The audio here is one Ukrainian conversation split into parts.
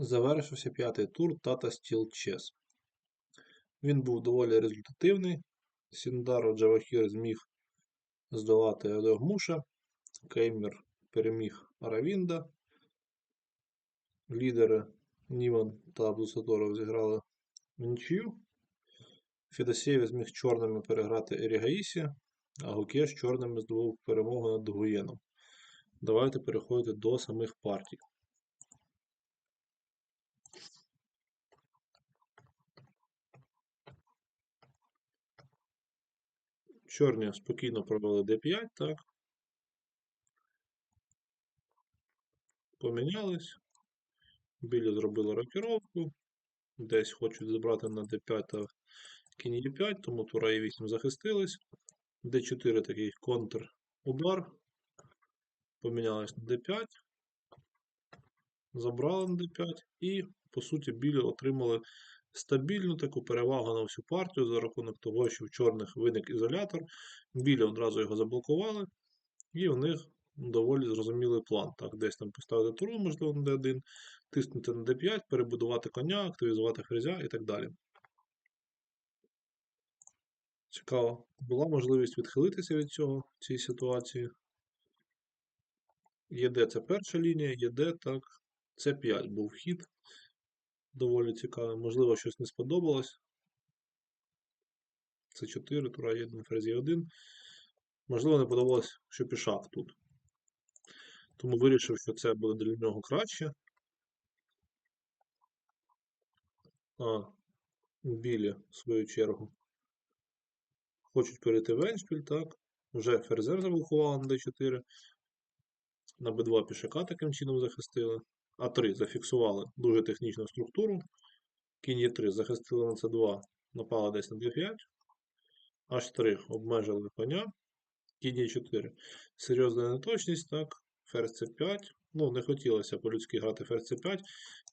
Завершився п'ятий тур Tata Steel Chess. Він був доволі результативний. Сіндаро Джавахір зміг здолати Одегмуша. Кеймер переміг Аравінда. Лідери Німан та Абдусаторов зіграли в нічию. Федосєєв зміг чорними переграти Ерігаїсі, а Гукеш чорними здобув перемогу над Гуєном. Давайте переходити до самих партій. Чорні спокійно провели d5, так. Помінялись. Білі зробили рокіровку. Десь хочуть забрати на d5 та кінь e5, тому тура e8 захистились. d4 такий контр-удар. Помінялись на d5. Забрали на d5 і, по суті, білі отримали стабільну таку перевагу на всю партію за рахунок того, що в чорних виник ізолятор. Білі одразу його заблокували, і у них доволі зрозумілий план. Так, десь там поставити туру, можливо, на d1, тиснути на d5, перебудувати коня, активізувати ферзя і так далі. Цікаво, була можливість відхилитися від цього в цій ситуації. ЄД це перша лінія, ЄД, так, це 5 був хід. Доволі цікавий. Можливо, щось не сподобалось. Це 4, тура 1, ферзі 1. Можливо, не подобалось, що пішак тут. Тому вирішив, що це буде для нього краще. А, білі, в свою чергу. Хочуть перейти в Еншпіль, так. Вже ферзер заблокували на d4. На b2 пішака таким чином захистили. А3 зафіксували дуже технічну структуру. Кінь Е3 захистили на С2, напали десь на d5. H3 обмежили коня. Кінь Е4. Серйозна неточність, так. Ферзь С5. Ну, не хотілося по-людськи грати ферзь С5.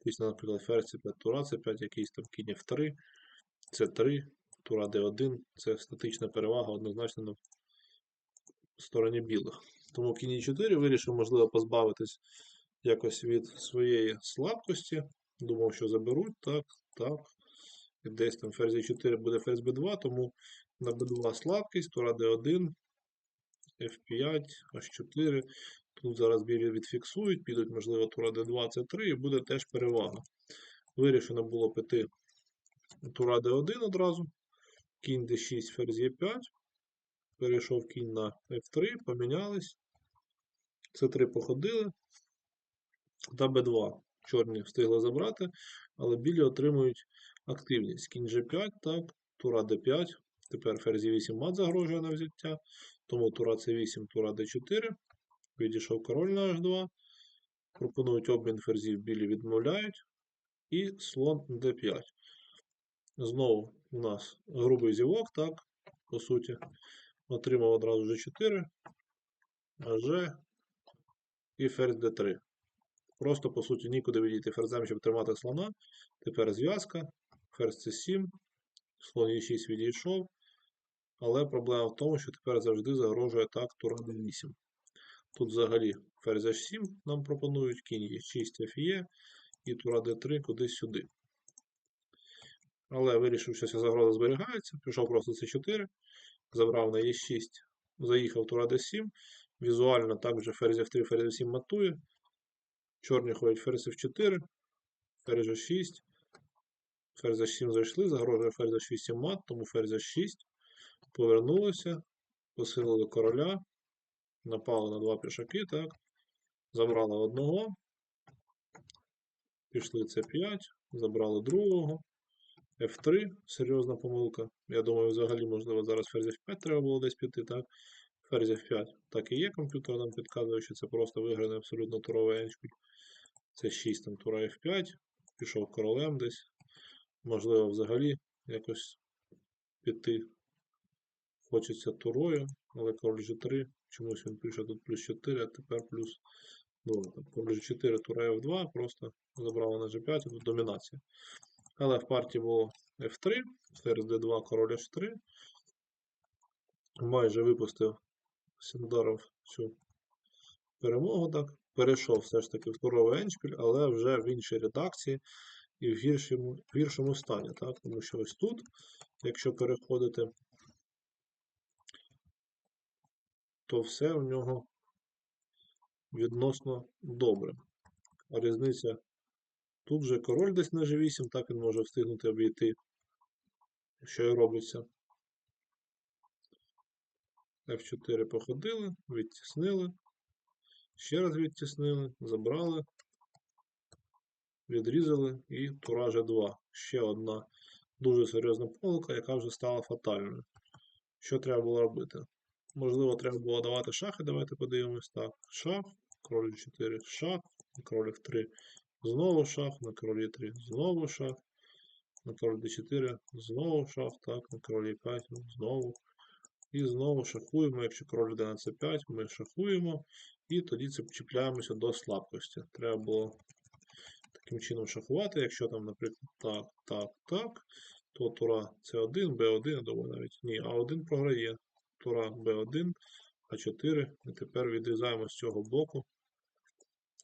Після, наприклад, ферзь С5, тура С5, якийсь там кінь F3, С3, тура Д1. Це статична перевага однозначно на стороні білих. Тому кінь Е4 вирішив, можливо, позбавитись якось від своєї слабкості. Думав, що заберуть. Так, так. І десь там ферзь 4 буде ферзь b2, тому на b2 слабкість, тура d1, f5, h4. Тут зараз білі відфіксують, підуть, можливо, тура d2, c3 і буде теж перевага. Вирішено було піти тура d1 одразу. Кінь d6, ферзь e5. Перейшов кінь на f3, помінялись. С3 походили. Та b2 чорні встигли забрати, але білі отримують активність. Кінь g5, так, тура d5. Тепер ферзі 8 мат загрожує на взяття. Тому тура c8, тура d4. Відійшов король на h2. Пропонують обмін ферзів, білі відмовляють. І слон d5. Знову у нас грубий зівок, так, по суті. Отримав одразу g4, g і ферзь d3. Просто, по суті, нікуди відійти ферзем, щоб тримати слона. Тепер зв'язка. Ферзь c7, слон e6 відійшов. Але проблема в тому, що тепер завжди загрожує так тура d8. Тут взагалі ферзь h7 нам пропонують, кінь e6 фе і тура d3 кудись сюди. Але вирішив, що ця загроза зберігається. Пішов просто c4, забрав на e6, заїхав тура d7. Візуально також ферзь f3, ферзь f7 матує. Чорні ходять ферзь f4, ферзь h6, ферзь h7 зайшли, загрожує ферзь h8 мат, тому ферзь h6. Повернулися, посилили короля, напали на два пішаки, так. Забрали одного, пішли c5, забрали другого, f3, серйозна помилка. Я думаю, взагалі, можливо, зараз ферзь f5 треба було десь піти, так. Ферзь f5. Так і є, комп'ютер нам підказує, що це просто виграний абсолютно туровий еншпіль. Це 6 там тура F5, пішов королем десь. Можливо, взагалі якось піти. Хочеться турою, але король G3. Чомусь він пише тут плюс 4, а тепер плюс 2. Король G4, тура F2, просто забрали на G5, тут домінація. Але в партії було F3, ферзь D2, король H3. Майже випустив Сіндаров цю перемогу, так. Перейшов все ж таки в туровий еншпіль, але вже в іншій редакції і в гіршому, в гіршому стані, так? Тому що ось тут, якщо переходити, то все в нього відносно добре. А різниця тут же король десь на G8, так він може встигнути обійти, що і робиться. F4 походили, відтіснили, ще раз відтіснили, забрали, відрізали і тура G2. Ще одна дуже серйозна помилка, яка вже стала фатальною. Що треба було робити? Можливо, треба було давати шахи. Давайте подивимось. Так, шах, король 4, шах, король F3, знову шах, на королі 3, знову шах, на король D4, знову шах, так, на королі 5, знову. І знову шахуємо. Якщо король йде на c5, ми шахуємо, і тоді це чіпляємося до слабкості. Треба було таким чином шахувати. Якщо там, наприклад, так, так, так, то тура С1, Б1, я думаю, навіть ні, А1 програє. Тура Б1, А4. І тепер відрізаємо з цього боку.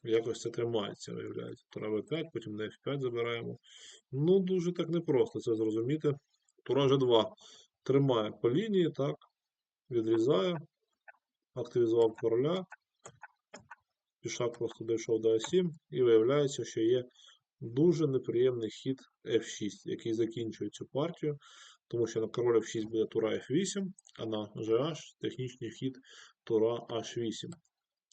Якось це тримається, виявляється. Тура В5, потім на F5 забираємо. Ну, дуже так непросто це зрозуміти. Тура G2 тримає по лінії, так, відрізає, активізував короля. Пішак просто дійшов до А7, і виявляється, що є дуже неприємний хід F6, який закінчує цю партію, тому що на король F6 буде тура F8, а на GH технічний хід тура H8.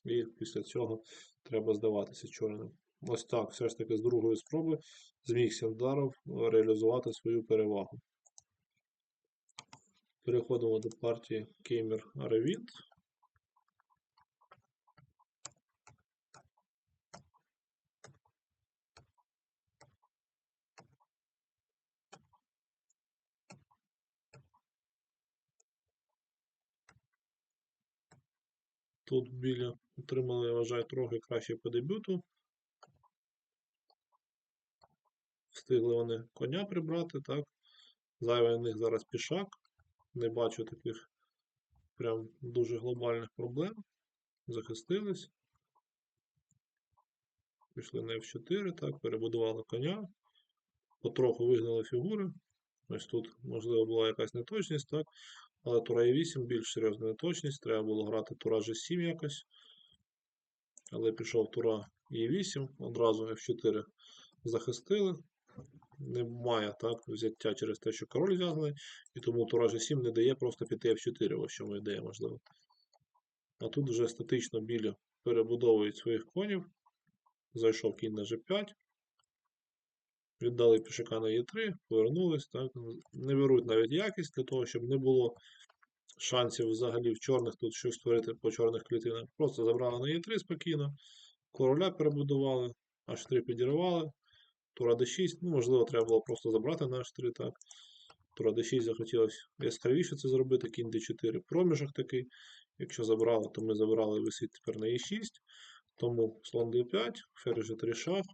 І після цього треба здаватися чорним. Ось так, все ж таки, з другої спроби зміг Сєвдаров реалізувати свою перевагу. Переходимо до партії Кеймер Ревіт. Тут біля отримали, я вважаю, трохи краще по дебюту. Встигли вони коня прибрати, так. Зайвий у них зараз пішак. Не бачу таких прям дуже глобальних проблем. Захистились. Пішли на F4, так, перебудували коня. Потроху вигнали фігури. Ось тут, можливо, була якась неточність, так. Але тура E8 більш серйозна неточність. Треба було грати тура G7 якось. Але пішов тура E8, одразу F4 захистили. Немає так, взяття через те, що король зв'язаний, і тому тура G7 не дає просто піти F4, ось чому ідея можливо. А тут вже статично білі перебудовують своїх конів. Зайшов кінь на G5. Віддали пішака на Е3, повернулись, так. Не беруть навіть якість для того, щоб не було шансів взагалі в чорних тут щось створити по чорних клітинах. Просто забрали на Е3 спокійно, короля перебудували, H3 підірвали, Тура D6, ну, можливо, треба було просто забрати на H3, так. Тура D6 захотілося яскравіше це зробити, кінь D4 проміжок такий. Якщо забрали, то ми забрали висить тепер на E6. Тому слон D5, ферзь G3 шах,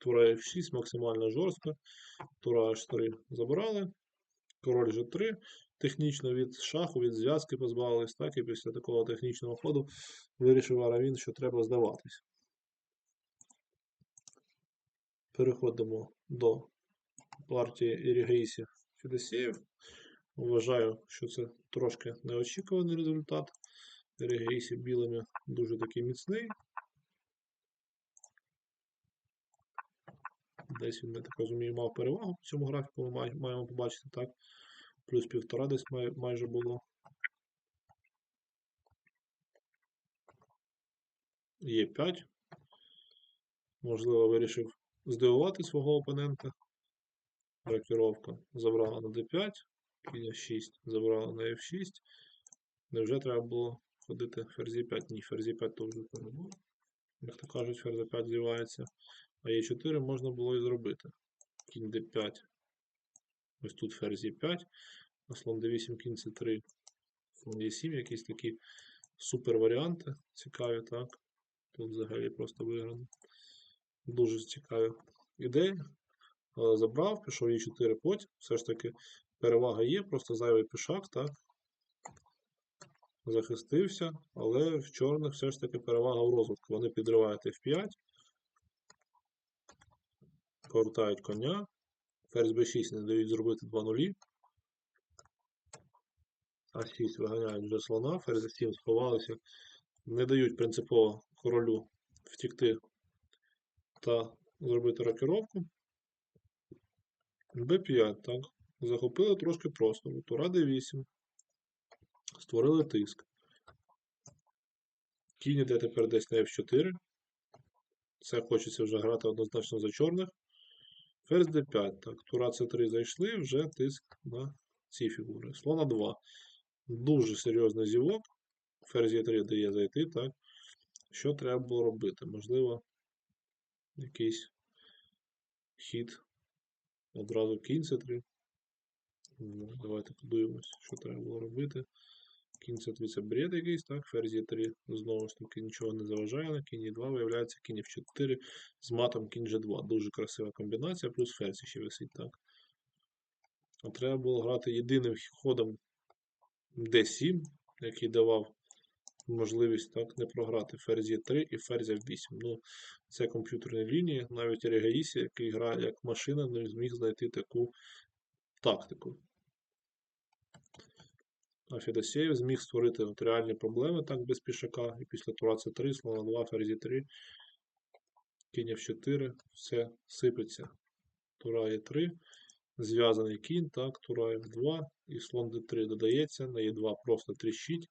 Тура F6 максимально жорстко. Тура H3 забрали. Король G3. Технічно від шаху, від зв'язки позбавились, так і після такого технічного ходу вирішив Аравін, що треба здаватись. Переходимо до партії Ірігейсів Фідесеїв. Вважаю, що це трошки неочікуваний результат. Ірігейсів білими дуже такий міцний. Десь він, я так розумію, мав перевагу по цьому графіку, ми маємо побачити так. Плюс півтора десь май, майже було. Є 5. Можливо, вирішив здивувати свого опонента. Рокіровка забрала на D5, кінь 6 забрала на F6. Невже треба було ходити ферзі 5? Ні, ферзі 5 то вже перебув. Як то кажуть, ферзі 5 з'явається. А Е4 можна було і зробити. Кінь d5. Ось тут ферзь Е5, а слон d8, кінь c3, слон Е7, якісь такі супер варіанти. Цікаві, так? Тут взагалі просто виграно. Дуже цікаві ідеї. Забрав, пішов Е4 потім. Все ж таки перевага є, просто зайвий пішак, так? захистився, але в чорних все ж таки перевага в розвитку. Вони підривають F5, повертають коня, ферзь B6 не дають зробити 2 нулі. А6 виганяють вже слона, ферзь 7 сховалися, не дають принципово королю втікти та зробити рокіровку. Б5, так. Захопили трошки простору. Тура Д8. Створили тиск. Кінь іде тепер десь на F4. Це хочеться вже грати однозначно за чорних. Ферзь D5. Так, Тура C3 зайшли, вже тиск на ці фігури. Слона 2. Дуже серйозний зівок. Ферзь Е3 дає зайти, так. Що треба було робити? Можливо, якийсь хід. Одразу кінь С3. Ну, Давайте подивимось, що треба було робити. Кінь С3 це бред якийсь, так, ферзь Е3 знову ж таки нічого не заважає. На кінь 2 виявляється кінь F4 з матом кінь G2. Дуже красива комбінація, плюс ферзь ще висить, так. А треба було грати єдиним ходом D7, який давав можливість так не програти ферзь Е3 і ферзь F8. Ну, це комп'ютерні лінії. Навіть Регаїсі, який грає як машина, не зміг знайти таку тактику. Федосєєв зміг створити реальні проблеми так без пішака. І після тура С3, слона 2, ферзь 3, кінь F4, все сипеться. Тура Е3, зв'язаний кінь, так, тура F2 і слон D3 додається, на Е2 просто тріщить,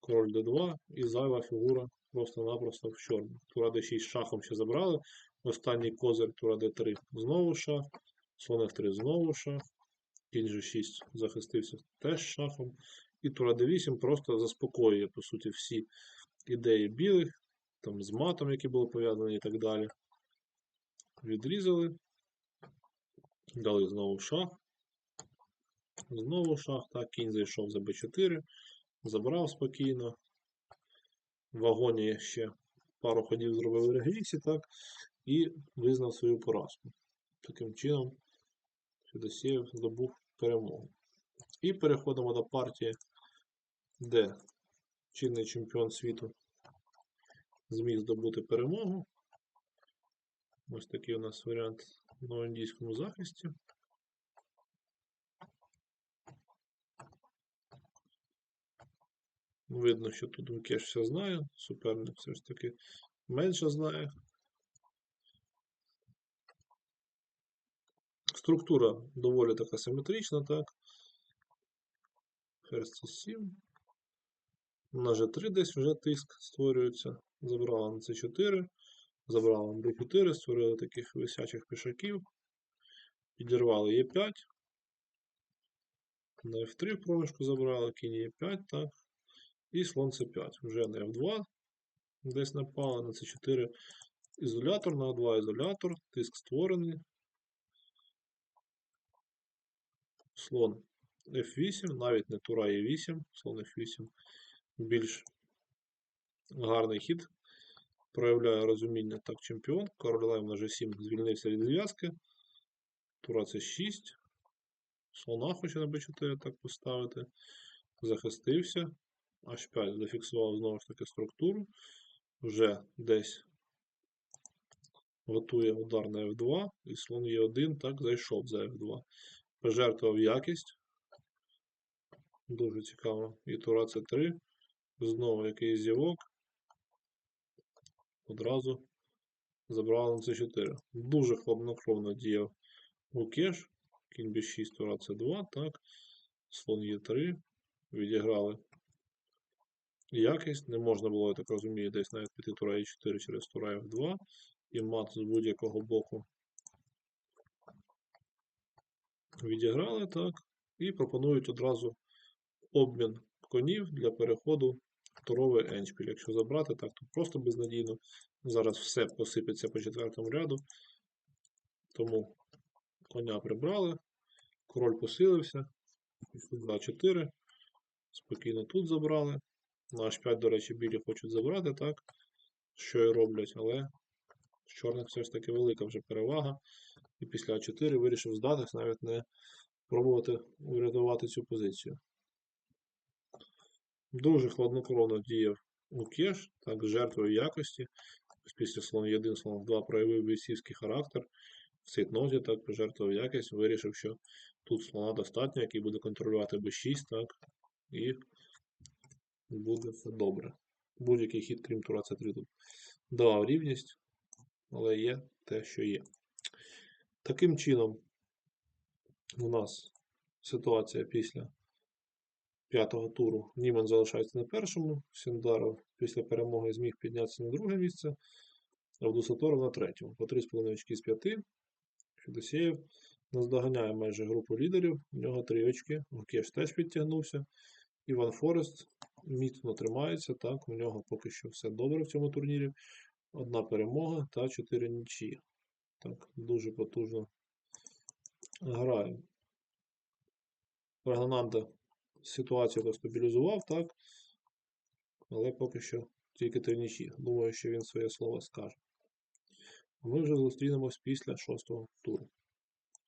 король D2 і зайва фігура просто-напросто в чорну. Тура D6 шахом ще забрали. Останній козир тура D3 знову шах, слон F3 знову шах. Кінь G6 захистився теж шахом. І Тура D8 просто заспокоює, по суті, всі ідеї білих, там з матом, які були пов'язані і так далі. Відрізали. Дали знову шах. Знову шах. Так, кінь зайшов за b4, забрав спокійно. В вагоні ще пару ходів зробив в регрісі, так, і визнав свою поразку. Таким чином, Федосєєв здобув перемогу. І переходимо до партії, де чинний чемпіон світу зміг здобути перемогу. Ось такий у нас варіант на індійському захисті. Видно, що тут Гукеш все знає, суперник все ж таки менше знає. Структура доволі така симетрична, так. Ферзь C7. На G3 десь вже тиск створюється. Забрала на C4, забрала на D4, створили таких висячих пішаків. Підірвали Е5. На F3 проміжку забрали, кінь Е5, так. І слон С5. Вже на F2 десь напали, на С4 ізолятор, на А2 ізолятор, тиск створений. Слон F8, навіть не тура Е8, слон F8 більш гарний хід. Проявляє розуміння так чемпіон. Король Лев на G7 звільнився від зв'язки. Тура С6. Слона хоче на B4 так поставити. Захистився. H5 зафіксував знову ж таки структуру. Вже десь готує удар на F2. І слон Е1 так зайшов за F2. Пожертвував якість. Дуже цікаво. І Тура С3. Знову якийсь зівок. Одразу забрали на С4. Дуже хладнокровно діяв Лукеш. Кінь Б6, Тура С2, так. Слон Е3. Відіграли якість. Не можна було, я так розумію, десь навіть піти Тура Е4 через Тура F2. І мат з будь-якого боку відіграли, так. І пропонують одразу обмін конів для переходу туровий еншпіль. Якщо забрати, так, то просто безнадійно. Зараз все посипеться по четвертому ряду. Тому коня прибрали, король посилився. 2-4. Спокійно тут забрали. На H5, до речі, білі хочуть забрати, так? Що і роблять, але в чорних все ж таки велика вже перевага. І після А4 вирішив здатись, навіть не пробувати врятувати цю позицію. Дуже хладнокровно діяв Лукєш, так, з жертвою якості. Після слон 1, слон 2 проявив бійцівський характер. В цейтнозі так пожертвував якість, вирішив, що тут слона достатньо, який буде контролювати b6, так, і буде все добре. Будь-який хід, крім тура c3 тут давав рівність, але є те, що є. Таким чином, у нас ситуація після п'ятого туру. Німан залишається на першому, Сіндаров після перемоги зміг піднятися на друге місце, а Вдусаторов на третьому. По 3,5 очки з 5. Федосєєв наздоганяє майже групу лідерів. У нього 3 очки. Гукеш теж підтягнувся. Іван Форест міцно тримається. Так, у нього поки що все добре в цьому турнірі. Одна перемога та 4 нічі. Так, дуже потужно грає. Прагнананда ситуацію то стабілізував, так? Але поки що тільки три нічі. Думаю, що він своє слово скаже. Ми вже зустрінемось після шостого туру.